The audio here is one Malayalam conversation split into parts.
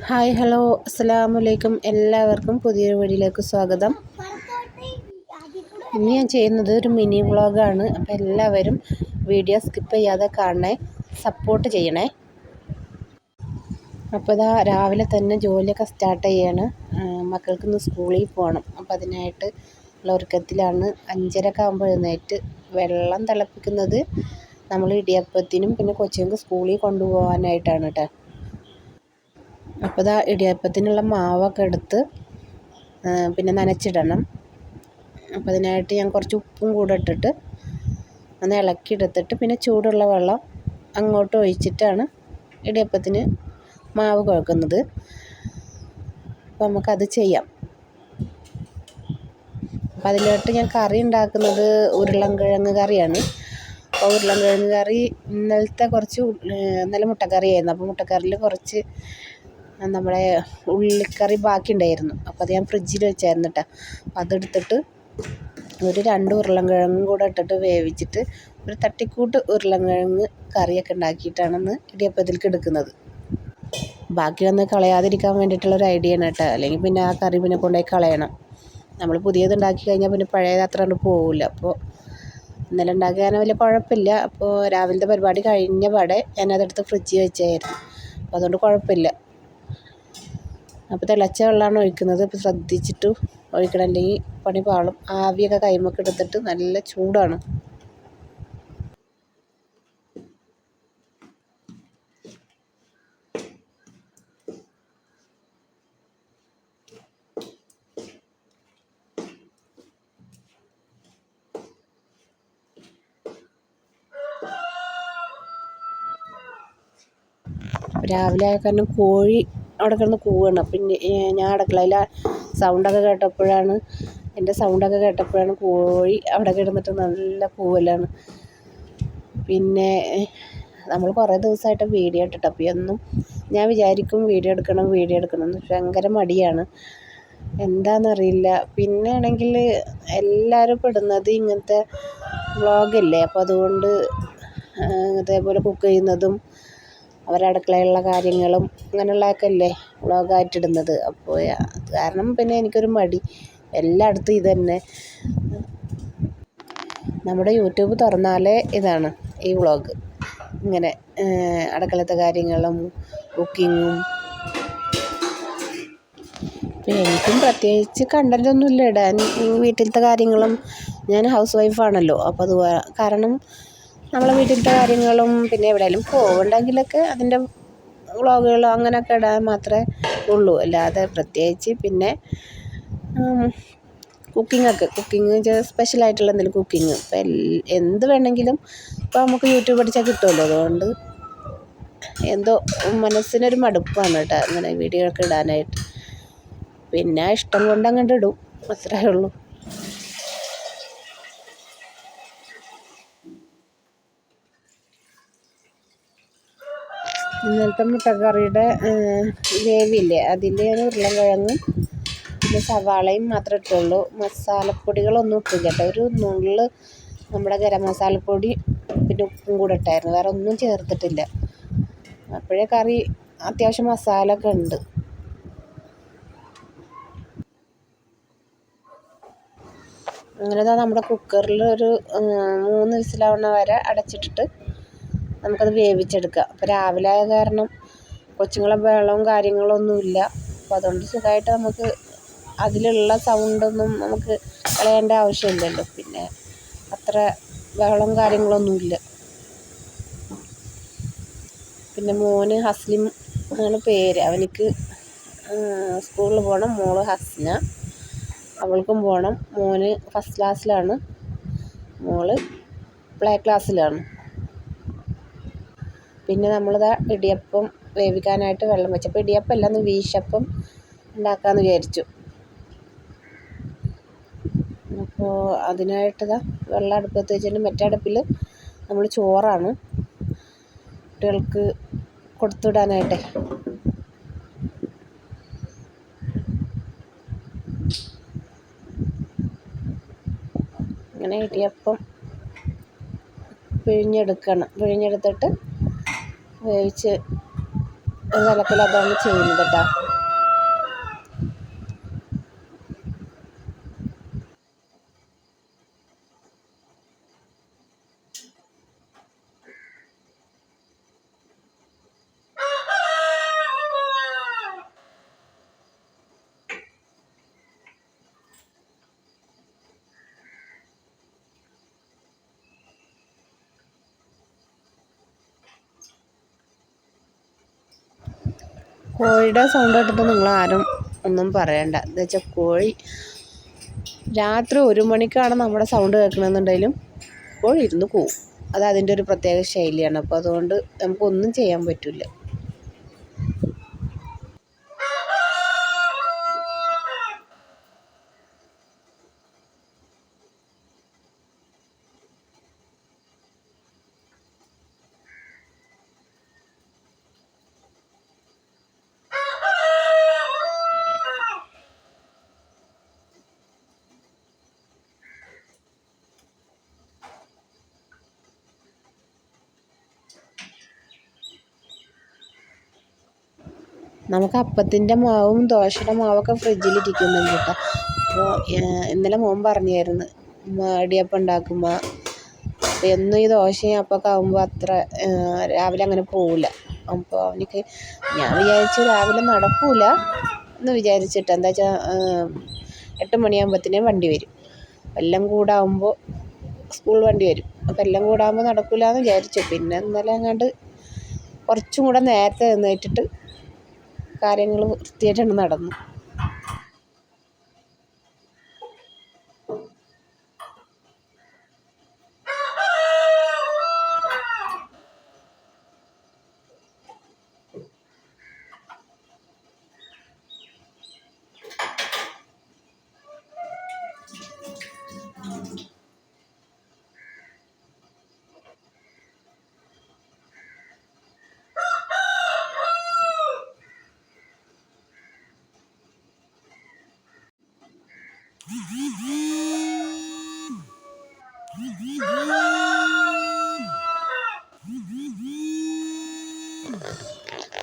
Hi hello. അസ്സലാമു അലൈക്കും എല്ലാവർക്കും പുതിയൊരു വീഡിയോയിലേക്ക് സ്വാഗതം. ഇന്ന് ഞാൻ ചെയ്യുന്നത് ഒരു മിനി വ്ളോഗാണ്. അപ്പോൾ എല്ലാവരും വീഡിയോ സ്കിപ്പ് ചെയ്യാതെ കാണണേ സപ്പോർട്ട് ചെയ്യണേ. അപ്പോൾ ഇതാ രാവിലെ തന്നെ ജോലിയൊക്കെ സ്റ്റാർട്ട് ചെയ്യാണ്. മക്കൾക്കൊന്ന് സ്കൂളിൽ പോകണം. അപ്പോൾ അതിനായിട്ട് ഉള്ള ഒരുക്കത്തിലാണ്. അഞ്ചരക്കെ ആകുമ്പോൾ എഴുന്നേറ്റ് വെള്ളം തിളപ്പിക്കുന്നത് നമ്മൾ ഇടിയപ്പത്തിനും പിന്നെ കൊച്ചുങ്ങൾക്ക് സ്കൂളിൽ കൊണ്ടുപോകാനായിട്ടാണ് കേട്ടോ. അപ്പോൾ ഇതാ ഇടിയപ്പത്തിനുള്ള മാവൊക്കെ എടുത്ത് പിന്നെ നനച്ചിടണം. അപ്പോൾ അതിനായിട്ട് ഞാൻ കുറച്ച് ഉപ്പും കൂടെ ഇട്ടിട്ട് ഒന്ന് ഇളക്കി എടുത്തിട്ട് പിന്നെ ചൂടുള്ള വെള്ളം അങ്ങോട്ട് ഒഴിച്ചിട്ടാണ് ഇടിയപ്പത്തിന് മാവ് കുഴക്കുന്നത്. അപ്പോൾ നമുക്കത് ചെയ്യാം. അപ്പം അതിലോട്ട് ഞാൻ കറി ഉണ്ടാക്കുന്നത് ഉരുളൻകിഴങ്ങ് കറിയാണ്. അപ്പോൾ ഉരുളൻകിഴങ്ങ് കറി ഇന്നലത്തെ കുറച്ച് ഇന്നലെ മുട്ടക്കറിയായിരുന്നു. അപ്പോൾ മുട്ടക്കറിയിൽ കുറച്ച് നമ്മുടെ ഉള്ളിക്കറി ബാക്കി ഉണ്ടായിരുന്നു അപ്പോൾ അത് ഞാൻ ഫ്രിഡ്ജിൽ വെച്ചായിരുന്നു കേട്ടോ. അപ്പോൾ അതെടുത്തിട്ട് ഒരു രണ്ട് ഉരുളൻകിഴങ്ങും കൂടെ ഇട്ടിട്ട് വേവിച്ചിട്ട് ഒരു തട്ടിക്കൂട്ട് ഉരുളൻകിഴങ്ങ് കറിയൊക്കെ ഉണ്ടാക്കിയിട്ടാണ് ഇന്ന് ഇടിയപ്പത്തിലേക്ക് എടുക്കുന്നത്. ബാക്കി വന്ന് കളയാതിരിക്കാൻ വേണ്ടിയിട്ടുള്ള ഒരു ഐഡിയ ആണ് കേട്ടോ. അല്ലെങ്കിൽ പിന്നെ ആ കറി പിന്നെ കൊണ്ടുപോയി കളയണം. നമ്മൾ പുതിയത് ഉണ്ടാക്കി കഴിഞ്ഞാൽ പിന്നെ പഴയത് അത്ര കണ്ട് പോവില്ല. അപ്പോൾ ഇന്നലെ ഉണ്ടാക്കിയാൽ വലിയ കുഴപ്പമില്ല. അപ്പോൾ രാവിലത്തെ പരിപാടി കഴിഞ്ഞ പാടെ ഞാനതെടുത്ത് ഫ്രിഡ്ജിൽ വെച്ചായിരുന്നു. അപ്പോൾ അതുകൊണ്ട് കുഴപ്പമില്ല. അപ്പോൾ തിളച്ച വെള്ളമാണ് ഒഴിക്കുന്നത്. അപ്പോൾ ശ്രദ്ധിച്ചിട്ട് ഒഴിക്കണം. അല്ലെങ്കിൽ പണി പാളും. ആവിയൊക്കെ കൈമൊക്കെ എടുത്തിട്ട് നല്ല ചൂടാണ്. രാവിലെ ആയ കാരണം കോഴി അവിടെ കിടന്ന് കൂവുകയാണ് അപ്പം ഞാൻ അടുക്കളയിലെ സൗണ്ടൊക്കെ കേട്ടപ്പോഴാണ് എന്റെ സൗണ്ടൊക്കെ കേട്ടപ്പോഴാണ് കോഴി അവിടെ കിടന്നിട്ട് നല്ല കൂവലാണ്. പിന്നെ നമ്മൾ കുറേ ദിവസമായിട്ട് വീഡിയോ ഇട്ടിട്ട് അപ്പോൾ എന്നും ഞാൻ വിചാരിക്കും വീഡിയോ എടുക്കണം വീഡിയോ എടുക്കണം എന്ന് ഭയങ്കര മടിയാണ്. എന്താണെന്നറിയില്ല പിന്നെ ആണെങ്കിൽ എല്ലാവരും പെടുന്നത് ഇങ്ങനത്തെ വ്ളോഗല്ലേ അപ്പോൾ അതുകൊണ്ട് ഇതേപോലെ കുക്ക് ചെയ്യുന്നതും അവരുടെ അടുക്കളയിലുള്ള കാര്യങ്ങളും അങ്ങനെയുള്ളതൊക്കെ അല്ലേ വ്ളോഗായിട്ട് ഇടുന്നത്. അപ്പോൾ അത് കാരണം പിന്നെ എനിക്കൊരു മടി. എല്ലായിടത്തും ഇത് തന്നെ. നമ്മുടെ യൂട്യൂബ് തുറന്നാലേ ഇതാണ് ഈ വ്ളോഗ്. ഇങ്ങനെ അടുക്കളത്തെ കാര്യങ്ങളും കുക്കിങ്ങും. പിന്നെ എനിക്കും പ്രത്യേകിച്ച് കണ്ടന്റൊന്നുമില്ല ഇടാൻ വീട്ടിലത്തെ കാര്യങ്ങളും ഞാൻ ഹൗസ് വൈഫാണല്ലോ അപ്പോൾ അത് കാരണം നമ്മളെ വീട്ടിലത്തെ കാര്യങ്ങളും പിന്നെ എവിടെയെങ്കിലും പോവുണ്ടെങ്കിലൊക്കെ അതിന്റെ വ്ളോഗുകളോ അങ്ങനെയൊക്കെ ഇടാൻ മാത്രമേ ഉള്ളൂ. അല്ലാതെ പ്രത്യേകിച്ച് പിന്നെ കുക്കിങ്ങൊക്കെ കുക്കിങ് സ്പെഷ്യലായിട്ടുള്ള എന്തെങ്കിലും കുക്കിങ് ഇപ്പം എന്ത് വേണമെങ്കിലും ഇപ്പോൾ നമുക്ക് യൂട്യൂബ് അടിച്ചാൽ കിട്ടുമല്ലോ. അതുകൊണ്ട് എന്തോ മനസ്സിനൊരു മടുപ്പാണ് കേട്ടോ അങ്ങനെ വീഡിയോ ഒക്കെ ഇടാനായിട്ട്. പിന്നെ ഇഷ്ടം കൊണ്ട് അങ്ങോട്ട് ഇടും. അത്രയേ ഉള്ളൂ. ഇന്നലത്തെ മുട്ടക്കറിയുടെ വേവില്ലേ? അതിന്റെ ഞാൻ ഉരുളൻകിഴങ്ങും പിന്നെ സവാളയും മാത്രമേ ഇട്ടുള്ളൂ. മസാലപ്പൊടികളൊന്നും ഇട്ടില്ല കേട്ടോ. ഒരു നുള്ള് നമ്മുടെ ഗരം മസാലപ്പൊടി പിന്നെ ഉപ്പും കൂടെ ഇട്ടായിരുന്നു. വേറെ ഒന്നും ചേർത്തിട്ടില്ല. അപ്പോഴേ കറി അത്യാവശ്യം മസാല ഒക്കെ ഉണ്ട്. അങ്ങനെ നമ്മുടെ കുക്കറിൽ ഒരു മൂന്ന് വിസിലാവണ വരെ അടച്ചിട്ടിട്ട് നമുക്കത് വേവിച്ചെടുക്കാം. അപ്പോൾ രാവിലെ ആയ കാരണം കൊച്ചുങ്ങളെ ബഹളവും കാര്യങ്ങളൊന്നുമില്ല അപ്പോൾ അതുകൊണ്ട് സുഖമായിട്ട് നമുക്ക് അതിലുള്ള സൗണ്ടൊന്നും നമുക്ക് കളയേണ്ട ആവശ്യമില്ലല്ലോ. പിന്നെ അത്ര ബഹളവും കാര്യങ്ങളൊന്നുമില്ല പിന്നെ മോന് ഹസ്ലിം ആണ് പേര്. അവനിക്ക് സ്കൂളിൽ പോകണം മോൾ ഹസ്ന. അവൾക്കും പോകണം മോന് ഫസ്റ്റ് ക്ലാസ്സിലാണ് മോൾ പ്ലേ ക്ലാസ്സിലാണ് പിന്നെ നമ്മളിതാ ഇടിയപ്പം വേവിക്കാനായിട്ട് വെള്ളം വെച്ചപ്പോൾ ഇടിയപ്പം അല്ല വീശപ്പം ഉണ്ടാക്കാമെന്ന് വിചാരിച്ചു. അപ്പോൾ അതിനായിട്ടിതാ വെള്ളം അടുപ്പത്ത് വെച്ചിട്ട് മറ്റേ അടുപ്പിൽ നമ്മൾ ചോറാണ് കുട്ടികൾക്ക് കൊടുത്തുവിടാനായിട്ടേ. ഇങ്ങനെ ഇടിയപ്പം പിഴിഞ്ഞെടുക്കണം. പിഴിഞ്ഞെടുത്തിട്ട് വേവിച്ച് അതാണ് ചെയ്യുന്നത് കേട്ടോ. കോഴിയുടെ സൗണ്ട് കേട്ടിട്ട് നിങ്ങൾ ആരും ഒന്നും പറയണ്ട. എന്താ വെച്ചാൽ കോഴി രാത്രി ഒരു മണിക്കാണ് നമ്മുടെ സൗണ്ട് കേൾക്കണമെന്നുണ്ടെങ്കിലും കോഴി ഇരുന്ന് പോവും. അത് അതിന്റെ ഒരു പ്രത്യേക ശൈലിയാണ്. അപ്പോൾ അതുകൊണ്ട് നമുക്കൊന്നും ചെയ്യാൻ പറ്റില്ല നമുക്ക് അപ്പത്തിന്റെ മാവും ദോശയുടെ മാവൊക്കെ ഫ്രിഡ്ജിൽ ഇരിക്കുന്നുണ്ട് കേട്ടോ. അപ്പോൾ ഇന്നലെ മോൻ പറഞ്ഞായിരുന്നു ഇടിയപ്പം ഉണ്ടാക്കുമ്പോൾ എന്നും ഈ ദോശയും അപ്പമൊക്കെ ആകുമ്പോൾ അത്ര രാവിലെ അങ്ങനെ പോവില്ല അപ്പോൾ അവനിക്ക് ഞാൻ വിചാരിച്ചു രാവിലെ നടക്കില്ല എന്ന് വിചാരിച്ചിട്ട് എന്താ വെച്ചാൽ എട്ട് മണിയാകുമ്പോഴത്തേനും വണ്ടി വരും. എല്ലാം കൂടാകുമ്പോൾ സ്കൂൾ വണ്ടി വരും. അപ്പോൾ എല്ലാം കൂടാകുമ്പോൾ നടക്കില്ല എന്ന് വിചാരിച്ചു. പിന്നെ ഇന്നലെ അങ്ങോട്ട് കുറച്ചും കൂടെ നേരത്തെ എഴുന്നേറ്റിട്ട് കാര്യങ്ങൾ വൃത്തിയായിട്ടാണ് നടന്നു.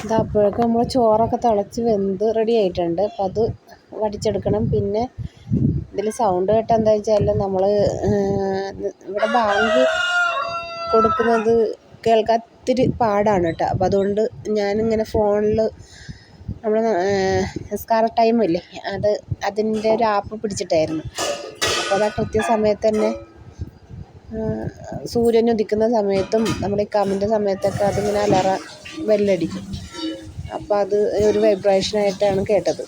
ഇത് അപ്പോഴേക്കും നമ്മൾ ചോറൊക്കെ തിളച്ച് വെന്ത് റെഡി ആയിട്ടുണ്ട്. അപ്പം അത് വടിച്ചെടുക്കണം. പിന്നെ ഇതിൽ സൗണ്ട് കേട്ടാൽ എന്താ വെച്ചാൽ നമ്മൾ ഇവിടെ ബാങ്ക് കൊടുക്കുന്നത് കേൾക്കാൻ പാടാണ് കേട്ടോ. അപ്പം അതുകൊണ്ട് ഞാനിങ്ങനെ ഫോണിൽ നമ്മൾ നിസ്കാര ടൈമില്ലേ അത് അതിന്റെ ഒരു ആപ്പ് പിടിച്ചിട്ടായിരുന്നു. അപ്പോൾ അത് ആ കൃത്യസമയത്ത് തന്നെ സൂര്യൻ ഉദിക്കുന്ന സമയത്തും ഈ കമ്മിന്റെ സമയത്തൊക്കെ അതിങ്ങനെ അലറ ബെല്ലടിക്കും അപ്പോൾ അത് ഒരു വൈബ്രേഷനായിട്ടാണ് കേട്ടത്.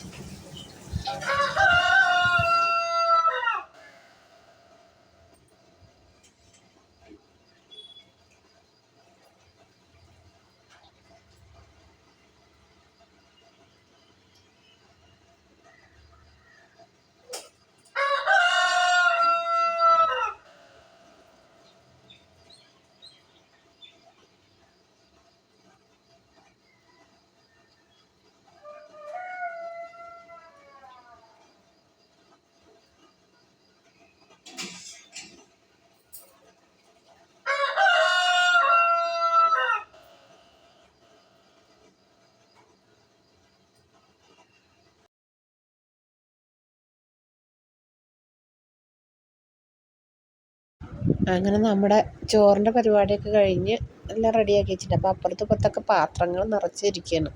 അങ്ങനെ നമ്മുടെ ചോറിന്റെ പരിപാടിയൊക്കെ കഴിഞ്ഞ് എല്ലാം റെഡിയാക്കി വെച്ചിട്ട് അപ്പോൾ അപ്പുറത്തും ഇപ്പുറത്തൊക്കെ പാത്രങ്ങൾ നിറച്ചിരിക്കുകയാണ്.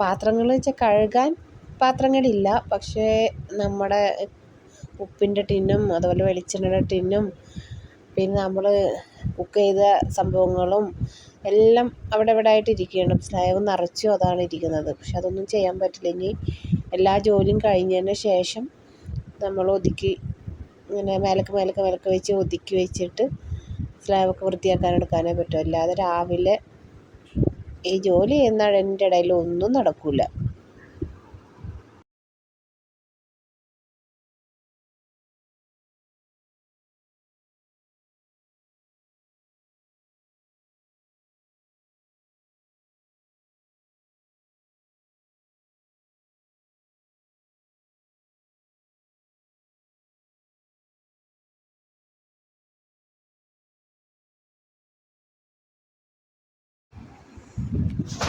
പാത്രങ്ങൾ വെച്ചാൽ കഴുകാൻ പാത്രങ്ങളില്ല. പക്ഷേ നമ്മുടെ ഉപ്പിന്റെ ടിന്നും അതുപോലെ വെളിച്ചെണ്ണയുടെ ടിന്നും പിന്നെ നമ്മൾ കുക്ക് ചെയ്ത സംഭവങ്ങളും എല്ലാം അവിടെ ഇവിടെ ആയിട്ട് ഇരിക്കുകയാണ്. സ്ലാബ് നിറച്ചും അതാണ് ഇരിക്കുന്നത്. പക്ഷെ അതൊന്നും ചെയ്യാൻ പറ്റില്ല. ഇനി എല്ലാ ജോലിയും കഴിഞ്ഞതിന് ശേഷം നമ്മൾ ഒതുക്കി ഇങ്ങനെ മേലക്ക് മേലക്ക് മേലക്ക് വെച്ച് ഒതുക്കി വെച്ചിട്ട് സ്ലാബൊക്കെ വൃത്തിയാക്കാൻ എടുക്കാനേ പറ്റൂ. അല്ലാതെ രാവിലെ ഈ ജോലി ചെയ്യുന്നതിന്റെ ഇടയിൽ ഒന്നും നടക്കില്ല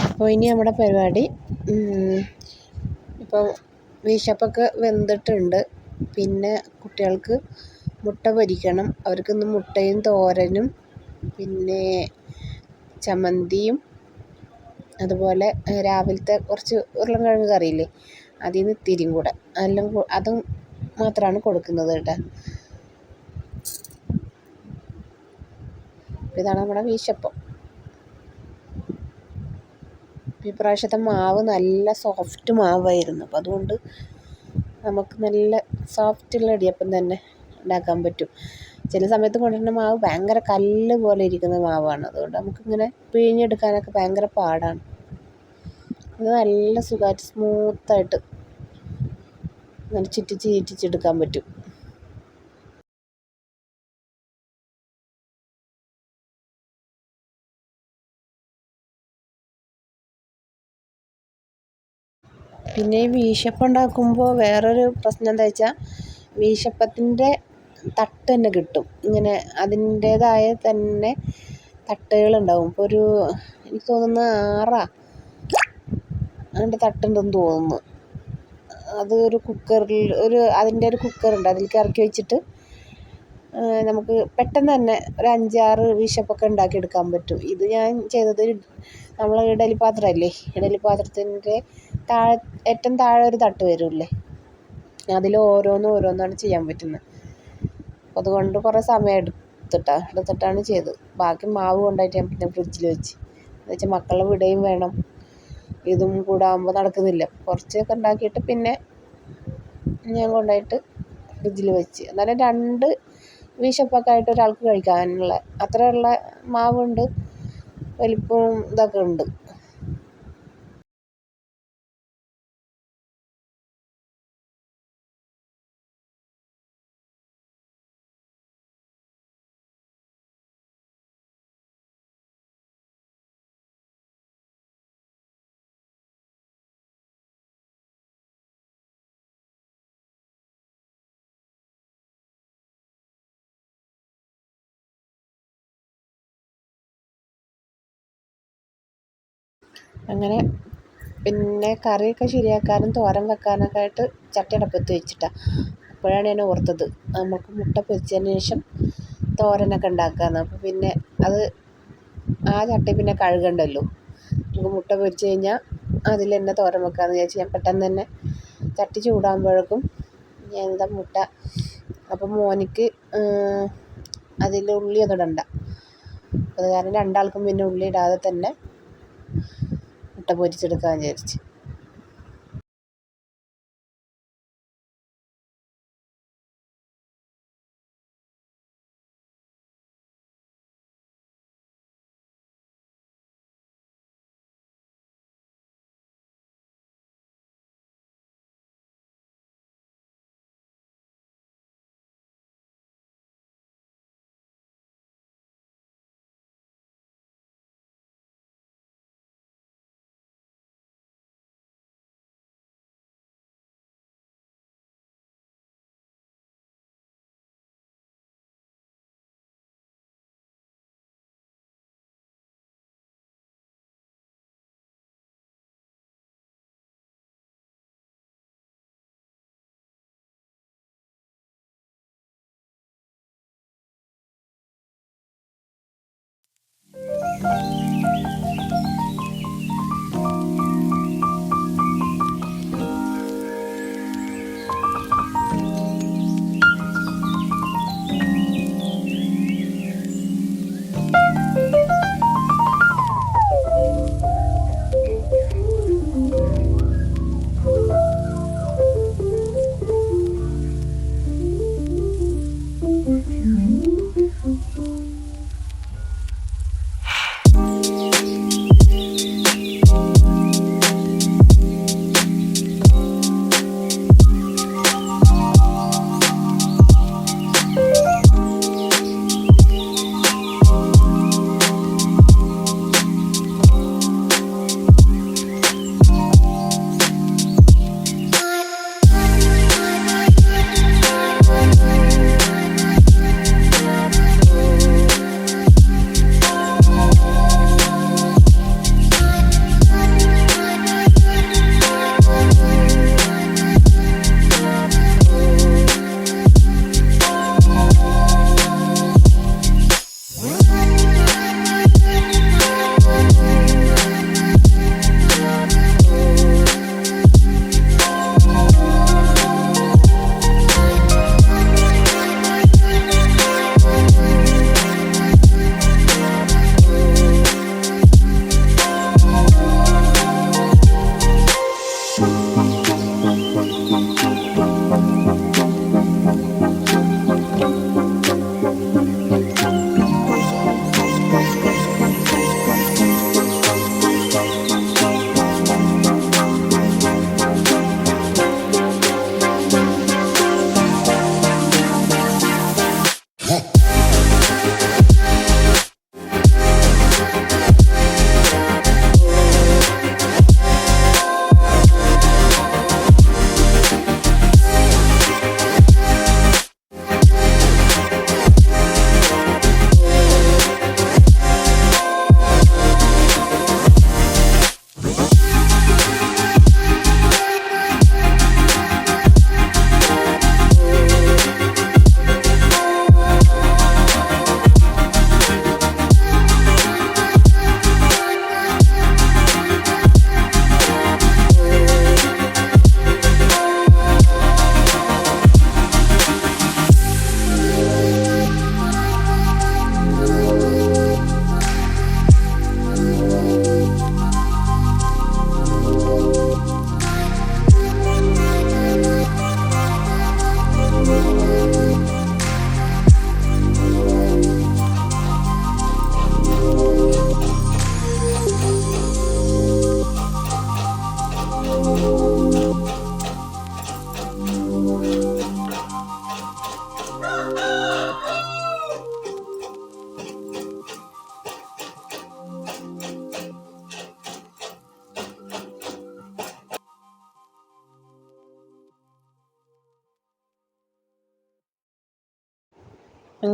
അപ്പോൾ ഇനി നമ്മുടെ പരിപാടി ഇപ്പോൾ വീശപ്പൊക്കെ വെന്തിട്ടുണ്ട്. പിന്നെ കുട്ടികൾക്ക് മുട്ട പൊരിക്കണം. അവർക്കിന്ന് മുട്ടയും തോരനും പിന്നെ ചമ്മന്തിയും അതുപോലെ രാവിലത്തെ കുറച്ച് ഉരുളൻകിഴങ്ങ് കറിയില്ലേ അതിൽ നിന്ന് ഇത്തിരിയും കൂടെ. എല്ലാം അതും മാത്രമാണ് കൊടുക്കുന്നത് കേട്ടോ. ഇതാണ് നമ്മുടെ വീശപ്പം. ഇപ്രാവശ്യത്തെ മാവ് നല്ല സോഫ്റ്റ് മാവായിരുന്നു. അപ്പോൾ അതുകൊണ്ട് നമുക്ക് നല്ല സോഫ്റ്റുള്ള ഇടിയപ്പം തന്നെ ഉണ്ടാക്കാൻ പറ്റും. ചില സമയത്ത് കൊണ്ടുവരുന്ന മാവ് ഭയങ്കര കല്ല് പോലെ ഇരിക്കുന്ന മാവാണ്. അതുകൊണ്ട് നമുക്കിങ്ങനെ പിഴിഞ്ഞെടുക്കാനൊക്കെ ഭയങ്കര പാടാണ്. ഇത് നല്ല സുഖമായിട്ട് സ്മൂത്തായിട്ട് നല്ല ചുറ്റിച്ച് ചീറ്റിച്ചെടുക്കാൻ പറ്റും. പിന്നെ ഈ വീശപ്പം ഉണ്ടാക്കുമ്പോൾ വേറൊരു പ്രശ്നം എന്താ വെച്ചാൽ വീശപ്പത്തിന്റെ തട്ട് തന്നെ കിട്ടും. ഇങ്ങനെ അതിന്റേതായ തന്നെ തട്ടുകളുണ്ടാവും. ഇപ്പോൾ ഒരു എനിക്ക് തോന്നുന്നു ആറാ അതിന്റെ തട്ടുണ്ടെന്ന് തോന്നുന്നു. അത് ഒരു കുക്കറിൽ ഒരു അതിന്റെ ഒരു കുക്കറുണ്ട്. അതിലേക്ക് ഇറക്കി വെച്ചിട്ട് നമുക്ക് പെട്ടെന്ന് തന്നെ ഒരു അഞ്ചാറ് വീശപ്പൊക്കെ ഉണ്ടാക്കിയെടുക്കാൻ പറ്റും. ഇത് ഞാൻ ചെയ്തത് നമ്മൾ ഇഡലി പാത്രമല്ലേ? ഇഡലി പാത്രത്തിന്റെ താഴെ ഏറ്റവും താഴെ ഒരു തട്ട് വരില്ലേ? അതിൽ ഓരോന്നും ഓരോന്നാണ് ചെയ്യാൻ പറ്റുന്നത് അതുകൊണ്ട് കുറേ സമയം എടുത്തിട്ടാ എടുത്തിട്ടാണ് ചെയ്തത്. ബാക്കി മാവ് കൊണ്ടായിട്ട് ഞാൻ പിന്നെ ഫ്രിഡ്ജിൽ വെച്ച്. എന്ന് വെച്ചാൽ മക്കളെ വിടുകയും വേണം. ഇതും കൂടെ ആകുമ്പോൾ നടക്കുന്നില്ല. കുറച്ചൊക്കെ ഉണ്ടാക്കിയിട്ട് പിന്നെ ഞാൻ കൊണ്ടായിട്ട് ഫ്രിഡ്ജിൽ വെച്ച്. എന്നാലും രണ്ട് വീശപ്പൊക്കെ ആയിട്ട് ഒരാൾക്ക് കഴിക്കാനുള്ള അത്രയുള്ള മാവുണ്ട് വലിപ്പവും ഇതൊക്കെ ഉണ്ട്. അങ്ങനെ പിന്നെ കറിയൊക്കെ ശരിയാക്കാനും തോരൻ വെക്കാനൊക്കെ ആയിട്ട് ചട്ടി അടുപ്പത്ത് വെച്ചിട്ടാണ് അപ്പോഴാണ് ഞാൻ ഓർത്തത് നമുക്ക് മുട്ട പൊരിച്ചതിന് ശേഷം തോരനൊക്കെ ഉണ്ടാക്കാമെന്ന് അപ്പോൾ പിന്നെ അത് ആ ചട്ടി പിന്നെ കഴുകണ്ടല്ലോ. നമുക്ക് മുട്ട പൊരിച്ച് കഴിഞ്ഞാൽ അതിൽ തന്നെ തോരൻ വെക്കാമെന്ന് വിചാരിച്ച് ഞാൻ പെട്ടെന്ന് തന്നെ ചട്ടി ചൂടാകുമ്പോഴേക്കും ഞാൻ എന്താ മുട്ട. അപ്പം മോനിക്ക് അതിൽ ഉള്ളിയൊന്നും ഇടണ്ട. അത് കാരണം രണ്ടാൾക്കും പിന്നെ ഉള്ളി ഇടാതെ തന്നെ മുട്ട പൊരിച്ചെടുക്കാമെന്ന് വിചാരിച്ച്.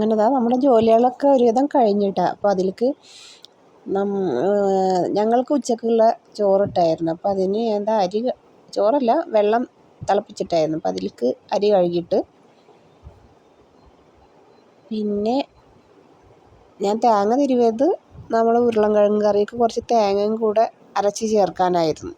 അങ്ങനെ ദാ നമ്മുടെ ജോലികളൊക്കെ ഒരുവിധം കഴിഞ്ഞിട്ടാ. അപ്പോൾ അതിലേക്ക് ഞങ്ങൾക്ക് ഉച്ചക്കുള്ള ചോറിട്ടായിരുന്നു. അപ്പോൾ അതിന് എന്താ അരി ചോറല്ല വെള്ളം തിളപ്പിച്ചിട്ടായിരുന്നു. അപ്പോൾ അതിലേക്ക് അരി കഴുകിയിട്ട് പിന്നെ ഞാൻ തേങ്ങ തിരുവിയത് നമ്മൾ ഉരുളൻ കിഴങ്ങ് കറിക്ക് കുറച്ച് തേങ്ങയും കൂടെ അരച്ച് ചേർക്കാനായിരുന്നു.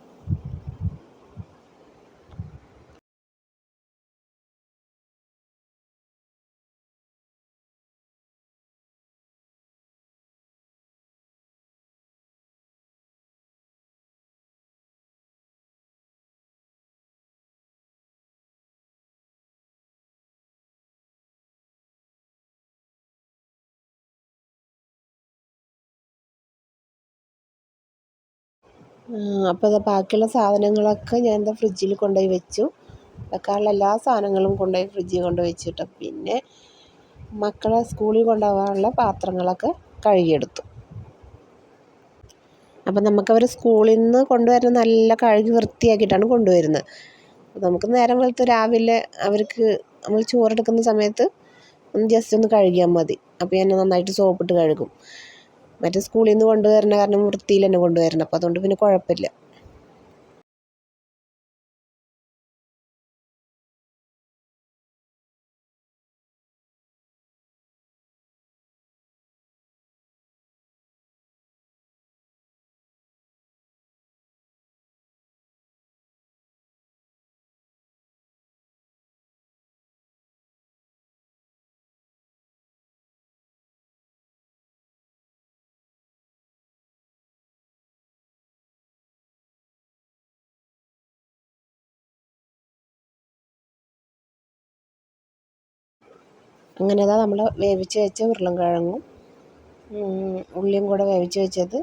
അപ്പോൾ ബാക്കിയുള്ള സാധനങ്ങളൊക്കെ ഞാൻ എന്താ ഫ്രിഡ്ജിൽ കൊണ്ടുപോയി വെച്ചു. വെക്കാനുള്ള എല്ലാ സാധനങ്ങളും കൊണ്ടുപോയി ഫ്രിഡ്ജിൽ കൊണ്ടുപോയി വെച്ചിട്ട് പിന്നെ മക്കളെ സ്കൂളിൽ കൊണ്ടുപോകാനുള്ള പാത്രങ്ങളൊക്കെ കഴുകിയെടുത്തു. അപ്പം നമുക്കവർ സ്കൂളിൽ നിന്ന് കൊണ്ടുവരുന്ന നല്ല കഴുകി വൃത്തിയാക്കിയിട്ടാണ് കൊണ്ടുവരുന്നത്. നമുക്ക് നേരം വെളുത്ത് രാവിലെ അവർക്ക് നമ്മൾ ചോറെടുക്കുന്ന സമയത്ത് ഒന്ന് ജസ്റ്റ് ഒന്ന് കഴുകിയാൽ മതി. അപ്പോൾ ഞാൻ നന്നായിട്ട് സോപ്പിട്ട് കഴുകും. മറ്റേ സ്കൂളിൽ നിന്ന് കൊണ്ടുവരണ കാരണം വൃത്തിയിൽ തന്നെ കൊണ്ടുവരണം. അപ്പോൾ അതുകൊണ്ട് പിന്നെ കുഴപ്പമില്ല. അങ്ങനെ അതാ നമ്മൾ വേവിച്ച് വെച്ച ഉരുളൻകിഴങ്ങും ഉള്ളിയും കൂടെ വേവിച്ച് വെച്ചത്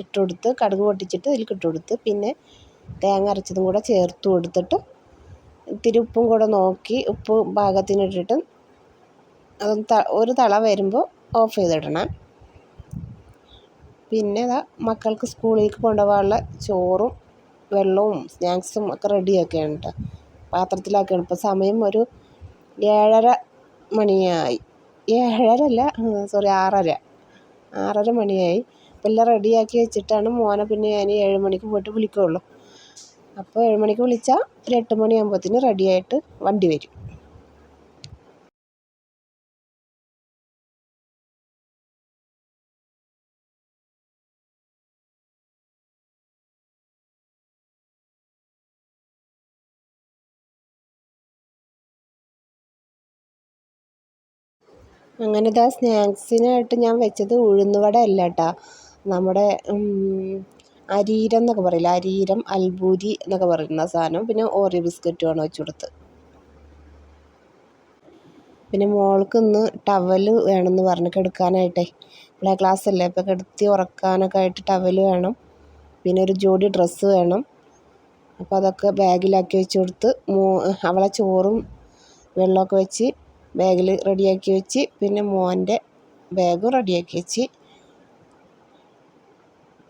ഇട്ട് കൊടുത്ത് കടുക് പൊട്ടിച്ചിട്ട് അതിലേക്ക് ഇട്ട് കൊടുത്ത് പിന്നെ തേങ്ങ അരച്ചതും കൂടെ ചേർത്ത് കൊടുത്തിട്ട് ഇത്തിരി ഉപ്പും കൂടെ നോക്കി ഉപ്പ് പാകത്തിന് ഇട്ടിട്ട് അതൊന്ന് ഒരു തള വരുമ്പോൾ ഓഫ് ചെയ്തിടണം. പിന്നെ ഇതാ മക്കൾക്ക് സ്കൂളിലേക്ക് കൊണ്ടുപോകാനുള്ള ചോറും വെള്ളവും സ്നാക്സും ഒക്കെ റെഡിയാക്കുകയാണ് കേട്ടോ പാത്രത്തിലാക്കുകയാണ് ഇപ്പോൾ സമയം ഒരു ഏഴര മണിയായി. ഏഴര അല്ല സോറി ആറര. ആറര മണിയായി. അപ്പം എല്ലാം റെഡിയാക്കി വെച്ചിട്ടാണ് മോനെ പിന്നെ ഞാൻ ഏഴ് മണിക്ക് പോയിട്ട് വിളിക്കുകയുള്ളൂ അപ്പോൾ ഏഴ് മണിക്ക് വിളിച്ചാൽ ഒരു എട്ട് മണിയാകുമ്പോഴത്തേന് റെഡിയായിട്ട് വണ്ടി വരും. അങ്ങനെ ഇതാ സ്നാക്സിനായിട്ട് ഞാൻ വെച്ചത് ഉഴുന്നുവട അല്ല കേട്ടോ നമ്മുടെ അരീരം എന്നൊക്കെ പറയില്ല? അരീരം അൽബൂരി എന്നൊക്കെ പറയുന്ന സാധനം. പിന്നെ ഓറിയോ ബിസ്ക്കറ്റുമാണ് വെച്ച് കൊടുത്ത്. പിന്നെ മോൾക്ക് ഇന്ന് ടവൽ വേണമെന്ന് പറഞ്ഞ് കിടക്കാനായിട്ടേ. ഇവിടെ ക്ലാസ് അല്ലേ ഇപ്പോൾ കിടത്തി ഉറക്കാനൊക്കെ ആയിട്ട് ടവൽ വേണം. പിന്നെ ഒരു ജോഡി ഡ്രസ്സ് വേണം. അപ്പോൾ അതൊക്കെ ബാഗിലാക്കി വെച്ച് കൊടുത്ത് മോ അവളെ ചോറും വെള്ളമൊക്കെ വെച്ച് ബാഗിൽ റെഡിയാക്കി വെച്ച് പിന്നെ മോന്റെ ബാഗും റെഡിയാക്കി വെച്ച്.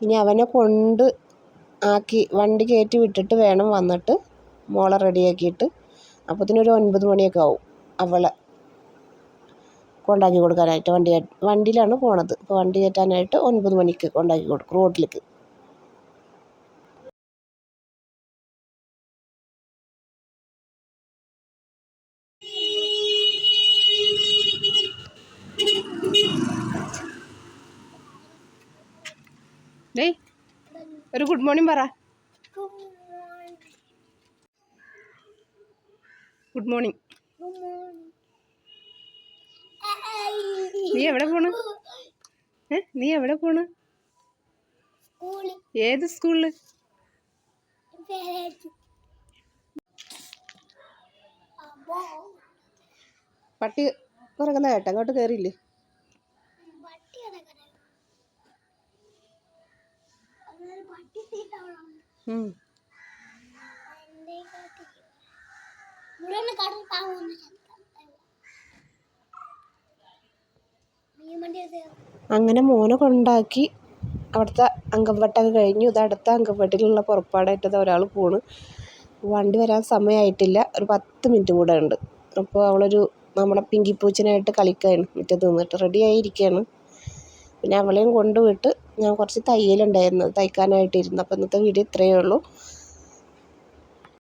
ഇനി അവനെ കൊണ്ട് ആക്കി വണ്ടി കയറ്റി വിട്ടിട്ട് വേണം വന്നിട്ട് മോളെ റെഡിയാക്കിയിട്ട്. അപ്പോഴത്തേനും ഒരു ഒൻപത് മണിയൊക്കെ ആവും അവളെ കൊണ്ടാക്കി കൊടുക്കാനായിട്ട്. വണ്ടി വണ്ടിയിലാണ് പോണത്. അപ്പോൾ വണ്ടി കയറ്റാനായിട്ട് ഒൻപത് മണിക്ക് കൊണ്ടാക്കി കൊടുക്കും റോഡിലേക്ക് ഡേയ് ഒരു ഗുഡ് മോർണിംഗ് പറ. ഗുഡ് മോർണിംഗ് നീ എവിടെ പോണ്? നീ എവിടെ പോണ്? ഏത് സ്കൂളിൽ? പട്ടി ഉറങ്ങുന്ന കേട്ടോ അങ്ങോട്ട് കയറിയില്ലേ അങ്ങനെ മോനെ കൊണ്ടാക്കി അവിടുത്തെ അങ്കംവട്ടൊക്കെ കഴിഞ്ഞു. ഇത് അടുത്ത അങ്കവട്ടിലുള്ള പുറപ്പാടായിട്ട് ഒരാൾ പോണ്. വണ്ടി വരാൻ സമയമായിട്ടില്ല. ഒരു പത്ത് മിനിറ്റ് കൂടെ ഉണ്ട്. അപ്പോൾ അവളൊരു നമ്മളെ പിങ്കി പൂച്ചനായിട്ട് കളിക്കുകയാണ് മുറ്റത്ത് നിന്നിട്ട്. റെഡിയായിരിക്കുകയാണ് പിന്നെ അവളെയും കൊണ്ടുവിട്ട് ഞാൻ കുറച്ച് തയ്യലുണ്ടായിരുന്നു തയ്ക്കാനായിട്ടിരുന്നു. അപ്പോൾ ഇന്നത്തെ വീഡിയോ ഇത്രയേ ഉള്ളൂ.